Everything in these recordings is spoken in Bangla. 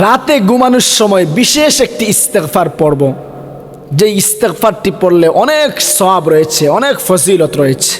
রাতে ঘুমানোর সময় বিশেষ একটি ইস্তেকফার পড়ব যে ইস্তেকফারটি পড়লে অনেক সব রয়েছে অনেক ফজিলত রয়েছে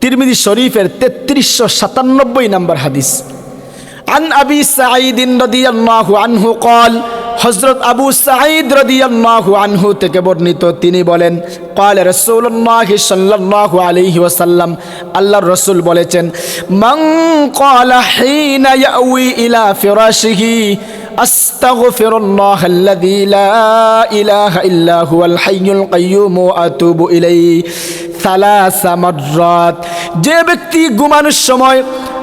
তিরমিদি শরীফের তেত্রিশশো সাতানব্বই নম্বর হাদিস عن أبي سعيد رضي الله عنه قال হজরত আবু সাঈদ রাদিয়াল্লাহু আনহু থেকে বর্ণিত তিনি বলেন قال رسول الله صلى الله عليه وسلم আল্লাহর রাসূল বলেছেন মান قال حين يأوي إلى فراشه أستغفر الله الذي لا إله إلا هو الحي القيوم وأتوب إليه ثلاث مرات যে ব্যক্তি ঘুমানোর সময়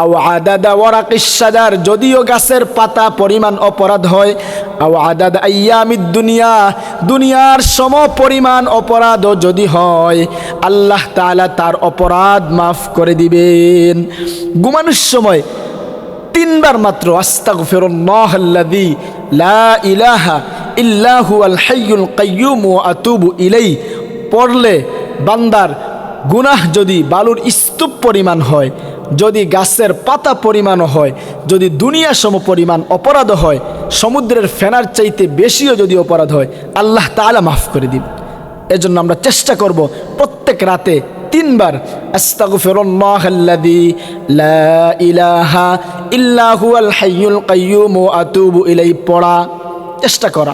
আও আদাদা ওয়ারাকিসাদার যদিও গাছের পাতা পরিমাণ অপরাধ হয়, আও আদাদ আয়ামিদ দুনিয়া, দুনিয়ার সম পরিমাণ অপরাধও যদি হয়, আল্লাহ তাআলা তার অপরাধ মাফ করে দিবেন। ঘুমানোর সময় তিনবার মাত্র, আস্তাগফিরুল্লাহ আল্লাযী লা ইলাহা ইল্লাহু আল হাইয়ুল কাইয়্যুম ওয়া আতুবু ইলাই পড়লে বান্দার গুনাহ যদি বালুর স্তূপ পরিমাণ হয় যদি গাছের পাতা পরিমাণও হয়, যদি দুনিয়া সম পরিমাণ অপরাধ হয়, সমুদ্রের ফেনার চাইতে বেশিও যদি অপরাধ হয়, আল্লাহ তাআলা মাফ করে দিন। এজন্য আমরা চেষ্টা করব প্রত্যেক রাতে তিনবার পড়া, চেষ্টা করা।